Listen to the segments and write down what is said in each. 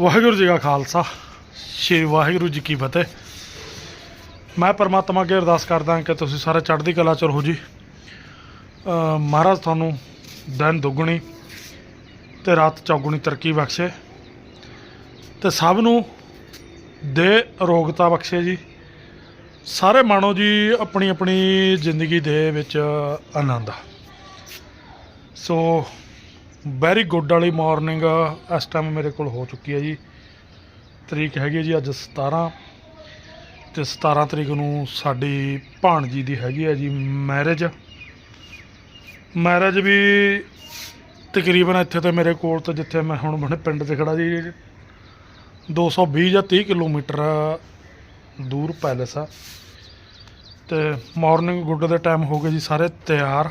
ਵਾਹਿਗੁਰੂ ਜੀ ਕਾ ਖਾਲਸਾ, ਸ਼੍ਰੀ ਵਾਹਿਗੁਰੂ ਜੀ ਕੀ ਫਤਿਹ। ਮੈਂ ਪਰਮਾਤਮਾ ਅੱਗੇ ਅਰਦਾਸ ਕਰਦਾ ਕਿ ਤੁਸੀਂ ਸਾਰੇ ਚੜ੍ਹਦੀ ਕਲਾ ਚ ਰਹੋ ਜੀ। ਮਹਾਰਾਜ ਤੁਹਾਨੂੰ ਦਿਨ ਦੁੱਗਣੀ ਤੇ ਰਾਤ ਚੌਗੁਣੀ ਤਰੱਕੀ ਬਖਸ਼ੇ। ਤੇ ਸਭ ਨੂੰ ਦੇ ਅਰੋਗਤਾ ਬਖਸ਼ੇ ਜੀ। ਸਾਰੇ ਮਾਣੋ ਜੀ ਆਪਣੀ ਆਪਣੀ ਜ਼ਿੰਦਗੀ ਦੇ ਵਿੱਚ ਆਨੰਦ ਸੋ ਵੈਰੀ ਗੁੱਡ ਵਾਲੀ ਮਾਰਨਿੰਗ ਇਸ ਟਾਈਮ ਮੇਰੇ ਕੋਲ ਹੋ ਚੁੱਕੀ ਹੈ ਜੀ। ਤਰੀਕ ਹੈਗੀ ਹੈ ਜੀ ਅੱਜ 17 ਤੇ 17 ਤਰੀਕ ਨੂੰ ਸਾਡੀ ਭਾਣਜੀ ਦੀ ਹੈਗੀ ਹੈ ਜੀ ਮੈਰਿਜ ਮੈਰਿਜ ਵੀ ਤਕਰੀਬਨ ਇੱਥੇ ਤੇ ਮੇਰੇ ਕੋਲ ਤੋਂ ਜਿੱਥੇ ਮੈਂ ਹੁਣ ਬਣੇ ਪਿੰਡ 'ਤੇ ਖੜਾ ਜੀ 220 ਜਾਂ 30 ਕਿਲੋਮੀਟਰ ਦੂਰ ਪੈਲਸ ਆ। ਤੇ ਮਾਰਨਿੰਗ ਗੁੱਡ ਦੇ ਟਾਈਮ ਹੋ ਗਏ ਜੀ ਸਾਰੇ ਤਿਆਰ।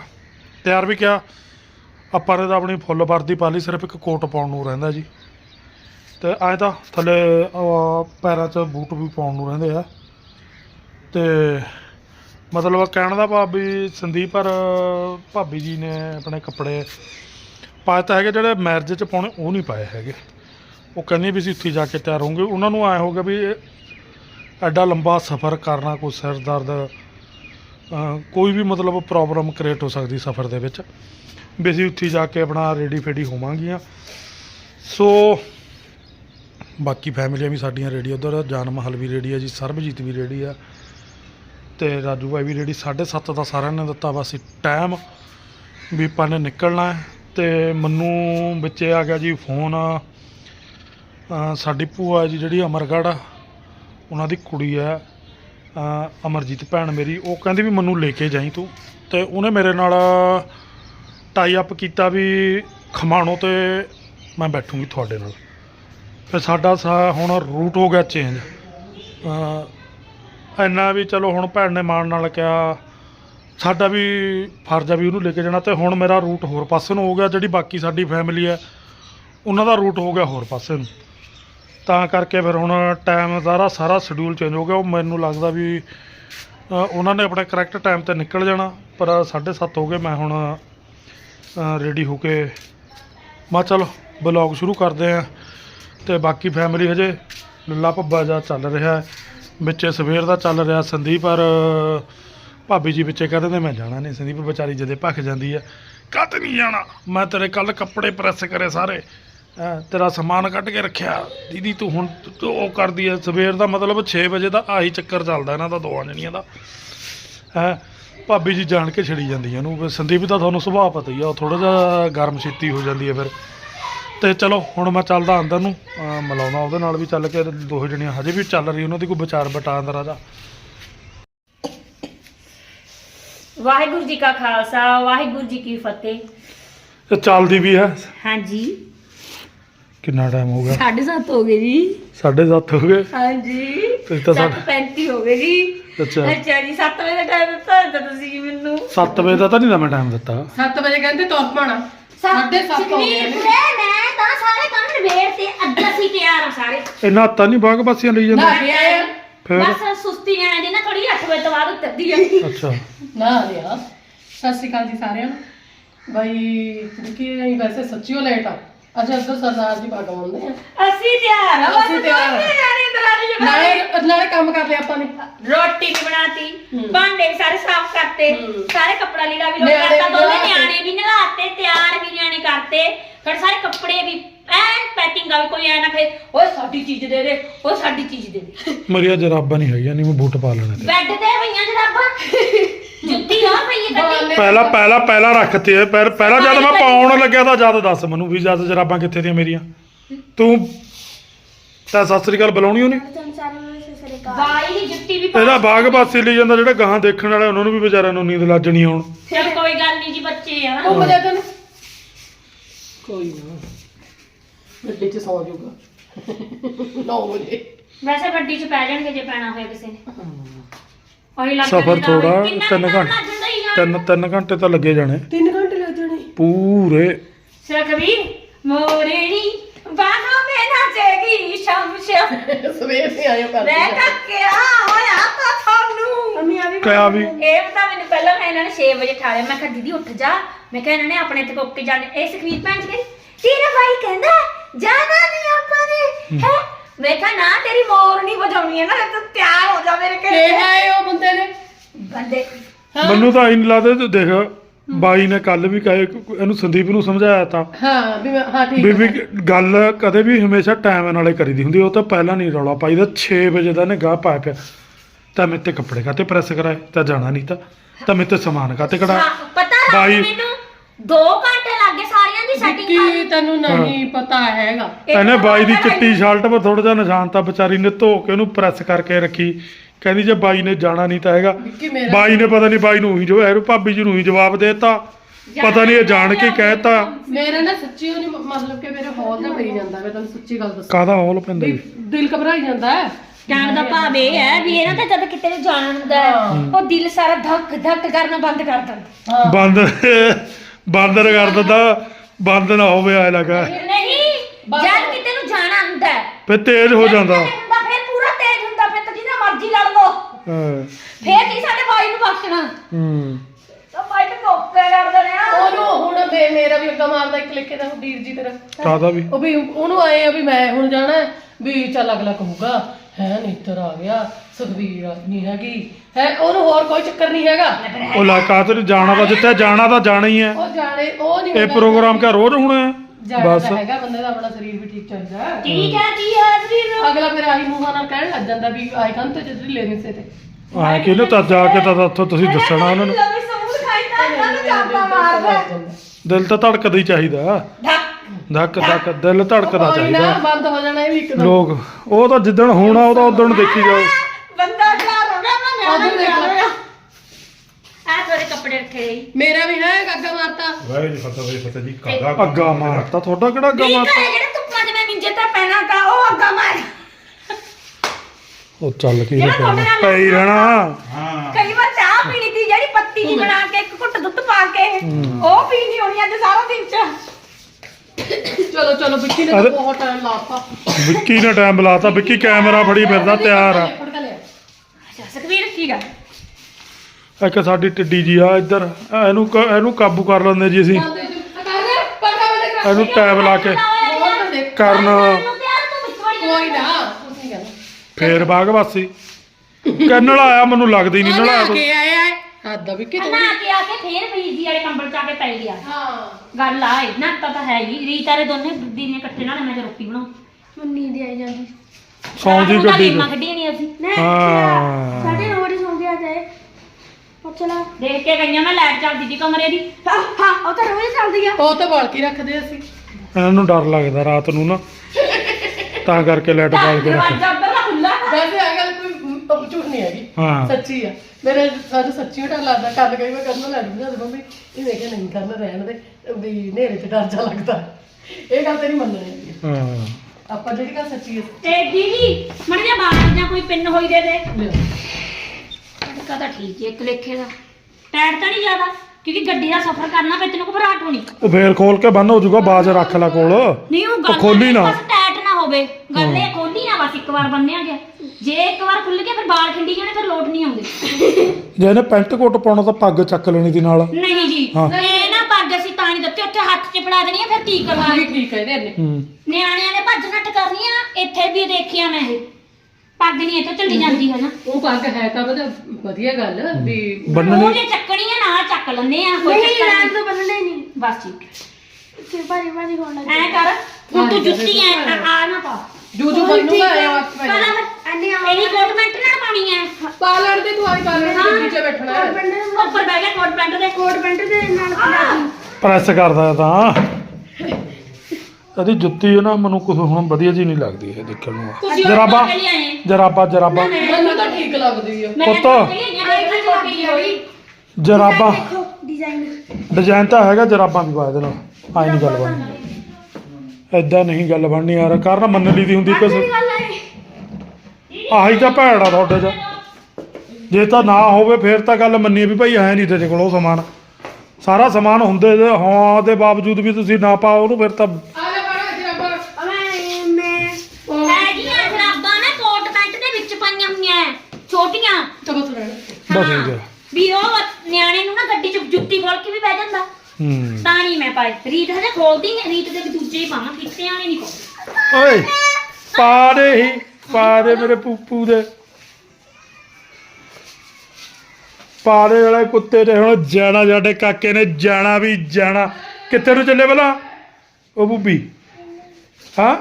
ਤਿਆਰ ਵੀ ਕਿਹਾ ਆਪਾਂ ਨੇ ਤਾਂ ਆਪਣੀ ਫੁੱਲ ਵਰਦੀ ਪਾ ਲਈ, ਸਿਰਫ ਇੱਕ ਕੋਟ ਪਾਉਣ ਨੂੰ ਰਹਿੰਦਾ ਜੀ। ਤੇ ਐਂ ਤਾਂ ਥੱਲੇ ਪੈਰਾਂ 'ਚ ਬੂਟ ਵੀ ਪਾਉਣ ਨੂੰ ਰਹਿੰਦੇ ਆ। ਤੇ ਮਤਲਬ ਕਹਿਣ ਦਾ ਭਾਵ ਵੀ ਸੰਦੀਪ ਪਰ, ਭਾਬੀ ਜੀ ਨੇ ਆਪਣੇ ਕੱਪੜੇ ਪਾਏ ਤਾਂ ਹੈਗੇ, ਜਿਹੜੇ ਮੈਰਿਜ 'ਚ ਪਾਉਣੇ, ਉਹ ਨਹੀਂ ਪਾਏ ਹੈਗੇ। ਉਹ ਕਹਿੰਦੀ ਵੀ ਅਸੀਂ ਉੱਥੇ ਜਾ ਕੇ ਤਿਆਰ ਹੋਵਾਂਗੇ। ਉਹਨਾਂ ਨੂੰ ਐ ਹੋਗਾ ਵੀ ਐਡਾ ਲੰਬਾ ਸਫ਼ਰ ਕਰਨਾ ਕੋਈ ਸਿਰ ਦਰਦ ਕੋਈ ਵੀ ਮਤਲਬ ਪ੍ਰੋਬਲਮ ਕ੍ਰੀਏਟ ਹੋ ਸਕਦੀ ਸਫ਼ਰ ਦੇ ਵਿੱਚ। ਵੀ ਅਸੀਂ ਉੱਥੇ ਜਾ ਕੇ ਆਪਣਾ ਰੈਡੀ ਫੇਡੀ ਹੋਵਾਂਗੀਆਂ। ਸੋ, ਬਾਕੀ ਫੈਮਲੀਆਂ ਵੀ ਸਾਡੀਆਂ ਰੈਡੀ ਉਧਰ ਜਾਨ ਮਹਲ ਵੀ ਰੈਡੀ ਆ ਜੀ, ਸਰਬਜੀਤ ਵੀ ਰੈਡੀ ਆ ਤੇ ਰਾਜੂ ਭਾਈ ਵੀ ਰੈਡੀ 7:30 ਦਾ ਸਾਰਿਆਂ ਨੇ ਦਿੱਤਾ ਬਸ ਟਾਈਮ ਵੀ ਆਪਾਂ ਨੇ ਨਿਕਲਣਾ ਹੈ। ਤੇ ਮੈਨੂੰ ਵਿੱਚ ਆ ਗਿਆ ਜੀ ਫੋਨ ਸਾਡੀ ਭੂਆ ਜੀ ਜਿਹੜੀ ਅਮਰਗੜ੍ਹ ਉਹਨਾਂ ਦੀ ਕੁੜੀ ਆ ਅਮਰਜੀਤ ਭੈਣ ਮੇਰੀ, ਉਹ ਕਹਿੰਦੀ ਵੀ ਮੈਨੂੰ ਲੈ ਕੇ ਜਾਈ ਤੂੰ। ਤੇ ਉਹਨੇ ਮੇਰੇ ਨਾਲ ਟਾਈ ਅਪ ਕੀਤਾ ਵੀ ਖਮਾਣੋ ਤੇ ਮੈਂ ਬੈਠੂੰਗੀ ਤੁਹਾਡੇ ਨਾਲ। ਫਿਰ ਸਾਡਾ ਸਾ ਹੁਣ ਰੂਟ ਹੋ ਗਿਆ ਚੇਂਜ ਇੰਨਾ ਵੀ ਚਲੋ ਹੁਣ ਭੈਣ ਨੇ ਮਾਣ ਨਾਲ ਕਿਹਾ, ਸਾਡਾ ਵੀ ਫਰਜ਼ ਆ ਵੀ ਉਹਨੂੰ ਲੈ ਕੇ ਜਾਣਾ ਤੇ ਹੁਣ ਮੇਰਾ ਰੂਟ ਹੋਰ ਪਾਸੇ ਨੂੰ ਹੋ ਗਿਆ, ਜਿਹੜੀ ਬਾਕੀ ਸਾਡੀ ਫੈਮਿਲੀ ਹੈ, ਉਹਨਾਂ ਦਾ ਰੂਟ ਹੋ ਗਿਆ ਹੋਰ ਪਾਸੇ ਨੂੰ। ਤਾਂ ਕਰਕੇ ਫਿਰ ਹੁਣ ਟਾਈਮ ਸਾਰਾ ਸਾਰਾ ਸ਼ਡਿਊਲ ਚੇਂਜ ਹੋ ਗਿਆ। ਉਹ ਮੈਨੂੰ ਲੱਗਦਾ ਵੀ ਉਹਨਾਂ ਨੇ ਆਪਣੇ ਕਰੈਕਟ ਟਾਈਮ ਤੇ ਨਿਕਲ ਜਾਣਾ, ਪਰ 7:30 ਹੋ ਗਏ, ਮੈਂ ਹੁਣ ਰੈਡੀ ਹੋ ਕੇ ਮੈਂ ਚਲੋ ਬਲੌਗ ਸ਼ੁਰੂ ਕਰਦੇ ਆ ਤੇ ਬਾਕੀ ਫੈਮਿਲੀ ਹਜੇ ਲੱਲਾ ਭੱਬਾ ਜਾ ਚੱਲ ਰਿਹਾ ਹੈ। ਵਿੱਚੇ ਸਵੇਰ ਦਾ ਚੱਲ ਰਿਹਾ ਸੰਦੀਪ ਪਰ ਭਾਬੀ ਜੀ ਵਿੱਚੇ ਕਹਿੰਦੇ ਨੇ ਮੈਂ ਜਾਣਾ ਨਹੀਂ ਸੰਦੀਪ ਵਿਚਾਰੀ ਜਦੇ ਭੱਖ ਜਾਂਦੀ ਹੈ ਕੱਤ ਨਹੀਂ ਜਾਣਾ ਮੈਂ ਤੇਰੇ ਕੱਲ ਕੱਪੜੇ ਪ੍ਰੈਸ ਕਰੇ ਸਾਰੇ ਹੈਂ, ਤੇਰਾ ਸਮਾਨ ਕੱਢ ਕੇ ਰੱਖਿਆ ਦੀਦੀ ਤੂੰ ਹੁਣ ਉਹ ਕਰਦੀ ਹੈ ਸਵੇਰ ਦਾ ਮਤਲਬ 6 ਵਜੇ ਦਾ ਆਹੀ ਚੱਕਰ ਚੱਲਦਾ ਇਹਨਾਂ ਦਾ ਦੋਵਾਂ ਜਣੀਆਂ ਦਾ ਹੈ ਭਾਬੀ ਜੀ ਜਾਣ ਕੇ ਛੜੀ ਜਾਂਦੀ ਹੈ ਉਹਨੂੰ ਸੰਦੀਪ ਦਾ ਤੁਹਾਨੂੰ ਸੁਭਾਅ ਪਤਾ ਹੀ ਆ ਉਹ ਥੋੜਾ ਜਿਹਾ ਗਰਮ ਛੇਤੀ ਹੋ ਜਾਂਦੀ ਹੈ ਫਿਰ। ਤੇ ਚਲੋ ਹੁਣ ਮੈਂ ਚੱਲਦਾ ਅੰਦਰ ਨੂੰ ਅਹ ਮਿਲਾਉਂਦਾ ਉਹਦੇ ਨਾਲ ਵੀ ਚੱਲ ਕੇ ਦੋਹੇ ਜਣੀਆਂ ਹਜੇ ਵੀ ਚੱਲ ਰਹੀ ਉਹਨਾਂ ਦੀ ਕੋਈ ਵਿਚਾਰ ਬਟਾ ਅੰਦਰ ਆ ਜਾ ਵਾਹਿਗੁਰੂ ਜੀ ਕਾ ਖਾਲਸਾ ਵਾਹਿਗੁਰੂ ਜੀ ਕੀ ਫਤਿਹ। ਚੱਲਦੀ ਵੀ ਹੈ। ਹਾਂਜੀ। ਕਿੰਨਾ ਟਾਈਮ ਹੋ ਗਿਆ? 7:30 ਹੋ ਗਏ ਜੀ। 7:30 ਹੋ ਗਏ? ਹਾਂਜੀ। ਤੇ ਤਾਂ ਸਾਡਾ 35 ਹੋ ਗਏ ਜੀ। ਅੱਛਾ। ਅੱਛਾ ਜੀ 7 ਵਜੇ ਦਾ ਟਾਈਮ ਦਿੱਤਾ ਹੁੰਦਾ ਤੁਸੀਂ ਮੈਨੂੰ। 7 ਵਜੇ ਦਾ ਤਾਂ ਨਹੀਂ ਦਾ ਮੈਂ ਟਾਈਮ ਦਿੱਤਾ। 7 ਵਜੇ ਕਹਿੰਦੇ ਤੁਰ ਪਾਣਾ। ਸਾਢੇ ਸੱਤ ਹੋ ਗਏ ਨੇ। ਮੈਂ ਤਾਂ ਸਾਰੇ ਕੰਮ ਨਿਬੇੜ ਤੇ ਅੱਧਾ ਸੀ ਤਿਆਰ ਆ ਸਾਰੇ। ਇਹਨਾਂ ਹੱਥਾਂ ਨਹੀਂ ਬਾਗ ਪਾਸੀਆਂ ਲਈ ਨਾ ਜਾਂਦੇ ਰਿਆ ਫਿਰ? ਬਸ ਸੁਸਤੀ ਆਣ ਦੀ ਨਾ ਥੋੜੀ 8 ਵਜੇ ਤੋਂ ਬਾਅਦ ਉਤਰਦੀ ਆ। ਅੱਛਾ। ਨਾ ਰਿਆ ਸਤਿ ਸ਼੍ਰੀ ਅਕਾਲ ਜੀ ਸਾਰਿਆਂ ਨੂੰ। ਬਈ ਕੀ ਨਹੀਂ ਵੈਸੇ ਸੱਚੀਓ ਲੇਟ ਆ। ਅੱਛਾ ਇੱਧਰ ਸਰਦਾਰ ਜੀ ਬਾਗ ਆਉਂਦੇ ਆ। ਅਸੀਂ ਤਿਆਰ ਆ ਬਸ ਅਸੀਂ ਤਿਆਰ ਆ। ਦੋਨੇ ਜਾਣੇ ਦਰਾਣੀ ਜਠਾਣੀ। ਨਾਲੇ ਨਾਲੇ ਕੰਮ ਕਰ ਲਿਆ ਆਪਾਂ ਨੇ। ਰੋਟੀ ਵੀ ਬਣਾਤੀ ਹੂੰ। ਭਾਂਡੇ ਵੀ ਸਾਰੇ ਸਾਫ਼ ਕਰਤੇ ਹੂੰ। ਸਾਰੇ ਕੱਪੜਾ ਲੀੜਾ ਵੀ ਲੋਕ ਨਿਆਣੇ ਕਰਤਾ ਵੀ ਦੋਨੇ ਨਲਾਤੇ। ਨਿਆਣੇ ਵੀ ਨਲਾਤੇ ਤਿਆਰ ਵੀ ਨਿਆਣੇ ਕਰਤੇ। ਫਿਰ ਸਾਰੇ ਕੱਪੜੇ ਵੀ ਐਨ ਪੈਕਿੰਗ ਆ ਵੀ ਕੋਈ ਐ ਨਾ ਕਹੇ ਓਏ ਸਾਡੀ ਚੀਜ਼ ਦੇ ਦੇ ਓਏ ਸਾਡੀ ਚੀਜ਼ ਦੇ ਦੇ। ਮੇਰੀਆਂ ਜਰਾਬਾਂ ਨਹੀਂ ਹੈਗੀਆਂ ਨਹੀਂ ਮੈਂ ਬੂਟ ਪਾ ਲੈਣੇ ਤੇ। ਬੈੱਡ ਤੇ ਪਈਆਂ ਜਰਾਬਾਂ। ਜੁੱਤੀ ਆ ਪਈ ਹੈ ਕੱਢੀ ਪਹਿਲਾਂ ਪਹਿਲਾਂ ਪਹਿਲਾਂ ਰੱਖਤੀ ਪਹਿ- ਪਹਿਲਾਂ ਜਦ ਮੈਂ ਪਾਉਣ ਲੱਗਿਆ ਤਾਂ ਜਦ ਦੱਸ ਮੈਨੂੰ ਵੀ ਜਦ ਜਰਾਬਾਂ ਕਿੱਥੇ ਦੀਆਂ ਮੇਰੀਆਂ। ਤੂੰ ਤਾਂ ਸਤਿ ਸ੍ਰੀ ਅਕਾਲ ਬੁਲਾਉਣੀ ਹੋਣੀ ਬਾਈ ਦੀ ਜੁੱਤੀ ਵੀ ਪਾ ਇਹਦਾ ਬਾਗ ਪਾਸੇ ਲਈ ਜਾਂਦਾ ਜਿਹੜਾ ਗਾਹਾਂ ਦੇਖਣ ਵਾਲੇ ਉਹਨਾਂ ਨੂੰ ਵੀ ਵਿਚਾਰਿਆਂ ਨੂੰ ਨੀਂਦ ਲੱਜਣੀ ਹੁਣ। ਚਲ ਕੋਈ ਗੱਲ ਨਹੀਂ ਜੀ ਬੱਚੇ ਆ। ਉਹ ਵਜੇ ਤੈਨੂੰ? ਕੋਈ ਨਾ। ਗੱਡੀ 'ਚ ਸੌ ਜਾਊਗਾ। 9 ਵਜੇ। ਵੈਸੇ ਗੱਡੀ 'ਚ ਪੈ ਜਾਣਗੇ ਜੇ ਪੈਣਾ ਹੋਇਆ ਕਿਸੇ ਨੇ। ਉਹੀ ਲੱਗ ਸਫ਼ਰ। ਥੋੜ੍ਹਾ, ਕਿੰਨਾ ਤਿੰਨ ਘੰਟੇ। ਤਿੰਨ ਤਿੰਨ ਘੰਟੇ ਤਾਂ ਲੱਗੇ ਜਾਣੇ। 3 ਘੰਟੇ ਲੱਗ ਜਾਣੇ। ਪੂਰੇ। ਸੁਖਵੀਰ ਮੋਰਣੀ ਬਾਹਾਂ ਮੇ ਨਾਚੇਗੀ ਸ਼ਮ ਸ਼ਮ। ਸਵੇਰ ਤੇ ਆਇਓ ਕਰ ਮੈਂ ਕਿਹਾ ਹੋਇਆ ਤਾਂ ਤੁਹਾਨੂੰ? ਅੰਮੀ ਆ ਵੀ ਕਿਆ ਵੀ? ਇਹ ਪਤਾ ਮੈਨੂੰ ਪਹਿਲਾਂ ਮੈਂ ਇਹਨਾਂ ਨੇ 6 ਵਜੇ ਠਾ ਲਿਆ ਮੈਂ ਕਿਹਾ ਦੀਦੀ ਉੱਠ ਜਾ। ਮੈਂ ਕਿਹਾ ਇਹਨਾਂ ਨੇ ਆਪਣੇ ਤੇ ਕੋਕੇ ਜਾਣੇ ਇਹ ਸੁਖਵੀਰ ਭੈਣ ਜੀ ਕਹਿੰਦੀ ਤੇਰਾ ਭਾਈ ਕਹਿੰਦਾ ਜਾਣਾ ਨਹੀਂ ਆਪਾਂ ਨੇ। ਹੈ। ਮੈਂ ਕਿਹਾ ਨਾ ਤੇਰੀ ਮੋਰ ਨਹੀਂ ਵਜਾਉਣੀ ਹੈ ਨਾ ਤੂੰ ਤਿਆਰ ਹੋ ਜਾ ਮੇਰੇ ਤੇ ਘਰੇ ਹੈ ਉਹ ਬੰਦੇ ਨੇ? ਬੰਦੇ। ਹਾਂ। ਮੈਨੂੰ ਤਾਂ ਇਹ ਨਹੀਂ ਲੱਗਦਾ ਤੂੰ ਦੇਖ। ਬਾਈ ਨੇ ਕੱਲ ਵੀ ਕਹੇ ਇਹਨੂੰ ਸੰਦੀਪ ਨੂੰ ਸਮਝਾਇਆ ਤਾਂ। ਹਾਂ ਵੀ ਮੈਂ ਹਾਂ ਠੀਕ ਵੀ ਵੀ। ਗੱਲ ਕਦੇ ਵੀ ਹਮੇਸ਼ਾ ਟਾਈਮ ਨਾਲੇ ਕਰੀਦੀ ਹੁੰਦੀ ਉਹ ਤਾਂ ਪਹਿਲਾਂ ਨਹੀਂ ਰੌਲਾ ਪਾਈਦਾ 6 ਵਜੇ ਦਾ ਨੇ ਗਾਹ ਪਾਇਆ ਪਿਆ। ਤਾਂ ਮੇਰੇ ਤੇ ਕੱਪੜੇ ਕਾਤੇ ਪ੍ਰੈਸ ਕਰਾਏ ਤਾਂ ਜਾਣਾ ਨਹੀਂ ਤਾਂ ਤਾਂ ਮੇਰੇ ਤੇ ਸਮਾਨ ਕਾਤੇ ਹਾਂ, ਪਤਾ ਲੱਗ ਬਾਈ- ਮੈਨੂੰ 2 ਘੰਟੇ ਲੱਗੇ ਸਾਰਿਆਂ ਦੀ ਸੈਟਿੰਗ ਵਿੱਕੀ ਤੈਨੂੰ ਨਹੀਂ ਪਤਾ ਹੈਗਾ। ਇਹਨੇ ਬਾਈ ਦੀ ਚਿੱਟੀ ਸ਼ਰਟ 'ਤੇ ਥੋੜਾ ਜਿਹਾ ਨਿਸ਼ਾਨ ਤਾਂ ਵਿਚਾਰੀ ਨੇ ਧੋ ਕੇ ਉਹਨੂੰ ਪ੍ਰੈਸ ਕਰਕੇ ਰੱਖੀ। ਕਹਿੰਦੀ ਜੇ ਬਾਈ ਨੇ ਜਾਣਾ ਨਹੀਂ ਤਾਂ ਹੈਗਾ। ਵਿੱਕੀ ਮੇਰਾ ਬਾਈ ਨੇ ਪਤਾ ਨਹੀਂ ਬਾਈ ਨੂੰ ਹੀ ਜੋ ਐਰੂ ਭਾਬੀ ਜੀ ਨੂੰ ਹੀ ਜਵਾਬ ਦੇਤਾ। ਪਤਾ ਨਹੀਂ ਇਹ ਜਾਣ ਕੇ ਕਹਿਤਾ ਮੇਰਾ ਨਾ ਸੱਚੀ ਉਹ ਨਹੀਂ ਮਤਲਬ ਕਿ ਮੇਰੇ ਹੌਲ ਦਾ ਪਈ ਜਾਂਦਾ ਮੈਂ ਤੁਹਾਨੂੰ ਸੱਚੀ ਗੱਲ ਦੱਸਾਂ। ਕਾਦਾ ਹੌਲ ਪੈਂਦਾ ਵੀ ਜੀ? ਦਿਲ ਘਬਰਾਈ ਜਾਂਦਾ ਹੈ। ਕਹਿਣ ਦਾ ਭਾਵ ਇਹ ਹੈ ਵੀ ਇਹਨਾਂ ਤੇ ਜਦ ਕਿਤੇ ਵੀ ਜਾਣਾ ਹੁੰਦਾ ਹੈ, ਉਹ ਦਿਲ ਸਾਰਾ ਧੱਕ ਧੱਕ ਕਰਨਾ ਬੰਦ ਕਰ ਦਿੰਦਾ। ਹਾਂ। ਬੰਦ ਬਾਂਦਰ ਕਰ ਦਿੰਦਾ। ਬੰਦ ਨਾ ਹੋਵੇ ਐ ਲੱਗਾ ਨਹੀਂ ਜਦ ਕਿਤੇ ਨੂੰ ਜਾਣਾ ਹੁੰਦਾ ਹੈ, ਫਿਰ ਤੇਜ਼ ਹੋ ਜਾਂਦਾ ਫਿਰ ਪੂਰਾ ਤੇਜ਼ ਹੁੰਦਾ ਫਿਰ ਤਾਂ ਜਿਹਨਾਂ ਮਰਜ਼ੀ ਲੜ ਲਓ ਹਾਂ। ਫਿਰ ਨਹੀਂ ਸਾਡੇ ਬਾਈ ਨੂੰ ਬਖਸ਼ਣਾ? ਹੂੰ। ਤਾਂ ਬਾਈ ਨੂੰ ਕੋਪੇ ਕਰ ਦੇਣੇ ਉਹਨੂੰ ਹੁਣ ਮੇ- ਮੇਰਾ ਵੀ ਅੱਗਾ ਮਾਰਦਾ ਇੱਕ ਲਿਖੇ ਦਾ ਵੀਰ ਜੀ ਤੇਰਾ। ਕਾਦਾ ਵੀ? ਉਹ ਵੀ ਉਹਨੂੰ ਆਏ ਆ ਵੀ ਮੈਂ ਹੁਣ ਜਾਣਾ ਹੈ, ਵੀ ਚੱਲ ਅਗਲਾ ਕਹੂਗਾ ਹੈ ਨੇਤਰ ਆ ਗਿਆ ਸੁਖਵੀਰ ਨਹੀਂ ਹੈਗੀ। ਹੈ ਉਹਨੂੰ ਹੋਰ ਕੋਈ ਚੱਕਰ ਨਹੀਂ ਹੈਗਾ। ਉਹ ਲਾਕਾ ਤੇ ਜਾਣਾ ਤਾਂ ਜਿੱਥੇ ਜਾਣਾ ਤਾਂ ਜਾਣਾ ਹੀ ਹੈ। ਉਹ ਜਾਣੇ ਉਹ ਨਹੀਂ ਇਹ ਪ੍ਰੋਗਰਾਮ ਕਿਆ ਰੋਜ਼ ਹੋਣਾ ਹੈ? ਜਾਣਾ ਬਸ। ਤਾਂ ਹੈਗਾ ਬੰਦੇ ਦਾ ਆਪਣਾ ਸਰੀਰ ਵੀ ਠੀਕ ਚਾਹੀਦਾ ਹੈ। ਠੀਕ ਹੈ ਜੀ ਹਾਜ਼ਰੀ ਅਗਲਾ ਫਿਰ ਆਹੀ ਮੂੰਹਾਂ ਨਾਲ ਕਹਿਣ ਲੱਗ ਜਾਂਦਾ ਵੀ ਆਈ ਕੰਨ ਤੇ ਜਿਹੜੀ ਲੈਣੀ ਸੇ ਤੇ। ਆ ਕਿ ਨਾ ਤਾਂ ਜਾ ਕੇ ਤਾਂ ਉੱਥੋਂ ਤੁਸੀਂ ਦੱਸਣਾ ਉਹਨਾਂ ਨੂੰ। ਲਵੇ ਸਬੂਤ ਖਾਈਦਾ ਨਾ ਚਾਪਾ ਮਾਰਦਾ ਦਿਲ ਤਾਂ ਧੜਕਦਾ ਹੀ ਚਾਹੀਦਾ। ਧੱਕ। ਧੱਕ ਧੱਕ। ਦਿਲ ਧੜਕਦਾ ਕੋਈ ਨਾ ਚਾਹੀਦਾ। ਬੰਦ ਹੋ ਜਾਣਾ ਇਹ ਵੀ ਇੱਕ ਲੋਕ ਉਹ ਤਾਂ ਜਿੱਦਣ ਹੋਣਾ ਉਹ ਤਾਂ ਉਦੋਂ ਦੇਖੀ ਜਾਓ। ਬੰਦਾ ਖਿਲਾਰ ਹੋ ਗਿਆ ਮੈਂ ਦੇਖ ਖਿਲਾਰ ਲੈ। ਹੋ ਗਿਆ। ਆ ਥੋੜੇ ਕੱਪੜੇ ਰੱਖੇ ਗਈ ਮੇਰਾ ਵੀ ਹੈ ਗੱਗਾ ਮਾਰਤਾ। ਵਾਹਿਗੁਰੂ ਜੀ ਫਤਿਹ ਵਾਹਿਗੁਰੂ ਫਤਿਹ ਜੀ ਕਾਦਾ ਅੱਗਾ ਮਾਰਤਾ? ਤੁਹਾਡਾ ਕਿਹੜਾ ਅੱਗਾ ਠੀਕ ਮਾਰਤਾ? ਹੈ ਜਿਹੜੇ ਧੁੱਪਾਂ 'ਚ ਮੈਂ ਮਿੰਜੇ ਤੇ ਪੈਣਾ ਕਾ ਉਹ ਅੱਗਾ ਮਾਰ ਉਹ ਚੱਲ ਕੀ ਜਿਹੜਾ ਕਰਨਾ ਤੁਹਾਡੇ ਨਾਲ ਪਈ ਰਹਿਣਾ। ਹਾਂ। ਕਈ ਵਾਰ ਚਾਹ ਪੀਣੀ ਦੀ ਜਿਹੜੀ ਪੱਤੀ ਜੀ ਬਣਾ ਕੇ ਇੱਕ ਘੁੱਟ ਦੁੱਧ ਪਾ ਕੇ ਉਹ ਪੀਣੀ ਹੋਣੀ ਅੱਜ ਸਾਰਾ ਦਿਨ ਚ। ਚਲੋ ਚਲੋ ਵਿੱਕੀ ਨੇ ਤਾਂ ਅਰੇ- ਬਹੁਤ ਟਾਈਮ ਲਾਤਾ। ਵਿੱਕੀ ਨੇ ਟਾਈਮ ਬੁਲਾਤਾ ਵਿੱਕੀ ਕੈਮਰਾ ਫੜੀ ਫਿਰਦਾ ਤਿਆਰ ਆ। ਸੁਖਵੀਰ ਠੀਕ ਆ। ਇੱਕ ਸਾਡੀ ਟਿੱਡੀ ਜੀ ਆ ਇੱਧਰ ਇਹਨੂੰ ਕ- ਇਹਨੂੰ ਕਾਬੂ ਕਰ ਲੈਂਦੇ ਜੀ ਅਸੀਂ। ਇਹਨੂੰ ਟੈਬ ਲਾ ਕੇ। ਕਰਨ। ਕੋਈ ਨਾ। ਤੁਸੀਂ ਕਹਿੰਦਾ ਫੇਰ ਬਾਗਵਾਸੀ। ਕੰਨ ਵਾਲਾ ਆਇਆ ਮੈਨੂੰ ਲੱਗਦਾ ਨਹੀਂ ਨਲਾਇਆ ਕੋਈ। ਕੇ ਆਇਆ ਹੈ। ਹੱਦ ਆ ਤੂੰ ਕੇ ਆ ਕੇ ਫੇਰ ਵੀਰ ਜੀ ਵਾਲੇ ਕੰਬਲ ਚਾ ਕੇ ਪੈ ਗਿਆ। ਹਾਂ। ਗੱਲ ਆ ਇਹ ਨਾ ਤਾਂ ਹੈ ਹੀ। ਰੀਤਾ ਦੇ ਦੋਨੇ ਦੀ ਨੇ ਇਕੱਠੇ ਨਾਲ ਮੈਂ ਤੇ ਰੋਟੀ ਬਣਾਉ ਮੈਨੂੰ ਨੀਂਦ ਆਈ ਜਾਂਦੀ। ਸੌਂ ਜੀ ਗੱਡੀ ਗੇਮਾਂ 'ਚ ਕੱਢੀਆਂ ਨਹੀਂ ਅਸੀਂ। ਹਾਂ। ਸਾਡੇ ਰੋੜੀ ਸੌਂ ਗਿਆ ਜਾਏ ਉਹ ਚਲਾ ਦੇਖ ਕੇ ਗਈਆਂ ਮੈਂ ਲਾਈਟ ਚੱਲਦੀ ਸੀ ਕਮਰੇ ਦੀ। ਹਾਂ ਹਾਂ ਉਹ ਤਾਂ ਰੋਜ਼ ਚੱਲਦੀ ਆ। ਉਹ ਤਾਂ ਬਾਲਕੀ ਰੱਖਦੇ ਅਸੀਂ। ਇਹਨਾਂ ਨੂੰ ਡਰ ਲੱਗਦਾ ਰਾਤ ਨੂੰ ਨਾ। ਤਾਂ ਕਰਕੇ ਲਾਈਟ ਬਾਲ ਕੇ ਰੱਖ ਦਰਵਾਜ਼ਾ ਉੱਧਰ ਦਾ ਖੁੱਲਾ ਵੈਸੇ ਆ ਗੱਲ ਕੋਈ ਅਮ, ਝੂਠ ਨਹੀਂ ਹੈਗੀ। ਹਾਂ। ਸੱਚੀ ਆ। ਮੇਰੇ ਸਾਨੂੰ ਸੱਚੀ ਡਰ ਲੱਗਦਾ। ਕੱਲ ਕਈ ਵਾਰ ਕਰਨ ਲੱਗ ਜਾਂਦੀ ਮੰਮੀ। ਇਹ ਮੈਂ ਕਿਹਾ ਨਹੀਂ ਕਰਨ ਰਹਿਣ ਦੇ। ਵੀ ਨੇਰੇ ਚ ਡਰ ਜਾ ਲੱਗਦਾ। ਇਹ ਗੱਲ ਤੇ ਨਹੀਂ ਮੰਨਣੀ ਹੈਗੀ। ਹਾਂ। ਆਪਾਂ ਜਿਹੜੀ ਗੱਲ ਸੱਚੀ ਹੈ ਤੇ ਦੀਦੀ ਮੜ ਜਾ ਬਾਹਰ ਜਾਂ ਕੋਈ ਪਿੰਨ ਹੋਈ ਦੇ ਦੇ। ਲਿਓ। ਟੜਕਾ ਤਾਂ ਠੀਕ ਹੈ ਇੱਕ ਲੇਖੇ ਦਾ। ਟਾਇਰ ਤਾਂ ਨਹੀਂ ਜ਼ਿਆਦਾ ਕਿਉਂਕਿ ਗੱਡੀ ਦਾ ਸਫ਼ਰ ਕਰਨਾ ਫਿਰ ਤੈਨੂੰ ਘਬਰਾਹਟ ਹੋਣੀ। ਉਹ ਫੇਰ ਖੋਲ ਕੇ ਬੰਨ ਹੋ ਜਾਊਗਾ ਬਾਜ ਰੱਖ ਲੈ ਕੋਲ। ਨਹੀਂ ਉਹ ਗੱਲ ਖੋਲੀ ਨਾ। ਬਸ ਟਾਇਟ ਨਾ ਹੋਵੇ। ਗੱਲ ਇਹ ਖੋਲੀ ਨਾ ਬਸ ਇੱਕ ਵਾਰ ਬੰਨਿਆ ਗਿਆ। ਜੇ ਇੱਕ ਵਾਰ ਖੁੱਲ ਗਿਆ ਫਿਰ ਬਾਲ ਖਿੰਡੀ ਜਾਣੇ ਫਿਰ ਲੋਟ ਨਹੀਂ ਆਉਂਦੇ। ਜੇ ਇਹਨੇ ਪੈਂਟ ਕੋਟ ਪਾਉਣਾ ਤਾਂ ਪੱਗ ਚੱਕ ਲੈਣੀ ਦੀ ਨਾਲ। ਨਹੀਂ ਜੀ ਹਾਂ। ਇਹ ਨਾ ਪੱਗ ਅਸੀਂ ਤਾਂ ਨਹੀਂ ਦਿੱਤੇ ਉੱਥੇ ਹੱਥ 'ਚ ਫੜਾ ਦੇਣੀ ਆ ਫਿਰ ਕੀ ਵੀ ਠੀਕ ਹੈ ਇਹਦੇ ਨੇ ਹੂੰ। ਨਿਆਣਿਆਂ ਨੇ ਭੱਜ ਨੱਠ ਕਰਨੀ ਆ ਇੱਥੇ ਵੀ ਦੇਖਿਆ ਮੈਂ ਇਹ। ਪੱਗ ਨਹੀਂ ਇੱਥੇ ਚੱਲੀ ਜਾਂਦੀ ਹੈ ਨਾ। ਉਹ ਪੱਗ ਹੈ ਤਾਂ ਵਧੀਆ ਵਧੀਆ ਗੱਲ ਵੀ ਉਹ ਬੰਨਣੀ ਜੇ ਚੱਕਣੀ ਆ ਨਾਲ ਚੱਕ ਲੈਂਦੇ ਆ ਕੋਈ ਨਹੀਂ ਚੱਕਰ ਲੈਣ ਨਹੀਂ। ਤੋਂ ਬੰਨਣੇ ਨਹੀਂ। ਬਸ ਠੀਕ ਕਿ ਭਾਰੀ ਭਾਰੀ ਹੋਣ ਲੱਗ ਐ ਕਰ ਹੁਣ ਤੂੰ ਜੁੱਤੀ ਐ ਆ ਨਾ ਪਾ। ਜੂ ਜੂ ਬੰਨੂਗਾ ਆਇਆ ਵਕਤ ਪਾ ਫਿਰ ਅੰਨੇ ਆ ਇਹੀ ਕੋਟ ਪੈਂਟ ਨਾਲ ਪਾਉਣੀ ਐ। ਪਾਲਣ ਦੇ ਤੂੰ ਆਈ ਪਾਲਣ ਦੇ ਨੀਚੇ ਬੈਠਣਾ ਹੈ। ਪੈਂਟ ਉੱਪਰ ਬਹਿ ਗਿਆ ਕੋਟ ਪੈਂਟ ਦੇ। ਕੋਟ ਪੈਂਟ ਦੇ ਨਾਲ ਪੰਜਾਬੀ ਪ੍ਰੈਸ ਕਰਦਾ ਇਹ ਤਾਂ। ਇਹਦੀ ਜੁੱਤੀ ਨਾ ਮੈਨੂੰ ਕੁਝ ਹੁਣ ਵਧੀਆ ਜੀ ਨਹੀਂ ਲੱਗਦੀ ਇਹ ਦੇਖਣ ਨੂੰ। ਤੁਸੀਂ ਜਰਾਬਾਂ ਕੇ ਲਿਆਏ। ਜਰਾਬਾਂ ਜਰਾਬਾਂ। ਮੈਨੂੰ ਤਾਂ ਠੀਕ ਲੱਗਦੀ ਆ। ਮੈਂ ਪੁੱਤ। ਜਰਾਬਾਂ। ਦੇਖੋ ਡਿਜ਼ਾਈਨ। ਡਿਜ਼ਾਈਨ ਤਾਂ ਹੈਗਾ ਜਰਾਬਾਂ ਵੀ ਪਾ ਦੇ ਨਾਲ ਆਈ ਨਹੀਂ ਗੱਲ ਬਣਨੀ ਐਦਾਂ ਨਹੀਂ ਗੱਲ ਬਣਨੀ ਯਾਰ ਕਾਰਨ ਮੰਨ ਲਈ ਦੀ ਹੁੰਦੀ ਆਏ ਆਹੀ ਤਾਂ ਭੈੜਾ ਤੁਹਾਡੇ 'ਚ। ਜੇ ਤਾਂ ਨਾ ਹੋਵੇ ਫੇਰ ਤਾਂ ਗੱਲ ਮੰਨੀ ਵੀ ਭਾਈ ਹੈ ਨਹੀਂ ਤੇਰੇ ਕੋਲ ਉਹ ਸਮਾਨ। ਸਾਰਾ ਸਮਾਨ ਹੁੰਦੇ ਦੇ ਹਾਂ ਦੇ ਬਾਵਜੂਦ ਵੀ ਤੁਸੀਂ ਨਾ ਪਾਓ ਉਹਨੂੰ ਫਿਰ ਤਾਂ ਆ ਲੈ ਬੜਾ ਜਰਾਬਾ ਮੈਂ ਮੈਂ ਹੈਗੀਆਂ ਜਰਾਬਾਂ ਨਾ ਕੋਟ ਪੈਂਟ ਦੇ ਵਿੱਚ ਪਾਈਆਂ ਹੋਈਆਂ ਐ, ਛੋਟੀਆਂ ਚਬਤ ਰਹਿਣ ਬਸ ਹਾਂ। ਹੋ ਵੀ ਉਹ ਨਿਆਣੇ ਨੂੰ ਨਾ ਗੱਡੀ 'ਚ ਜੁੱਤੀ ਖੋਲ ਕੇ ਵੀ ਬਹਿ ਜਾਂਦਾ। ਹੂੰ। ਤਾਂ ਨਹੀਂ ਮੈਂ ਪਾਈ। ਰੀਤ ਹਜੇ ਖੋਲਦੀ ਨਹੀਂ ਰੀਤ ਦੇ ਵੀ ਦੂਜੇ ਹੀ ਪਾਵਾਂ। ਕਿੱਤੇ ਆਣੇ ਨਹੀਂ ਪਾਉਂਦੀ ਓਏ ਪਾ ਦੇ ਹੀ। ਪਾ ਦੇ ਮੇਰੇ ਪੂਪੂ ਦੇ। ਪਾ ਦੇ ਵਾਲੇ ਕੁੱਤੇ ਨੇ ਹੁਣ ਜਾਣਾ ਸਾਡੇ ਕਾਕੇ ਨੇ ਜਾਣਾ ਵੀ ਜਾਣਾ। ਕਿੱਥੇ ਨੂੰ ਚੱਲੇ ਪਹਿਲਾਂ? ਉਹ ਬੂਬੀ। ਹਾਂ?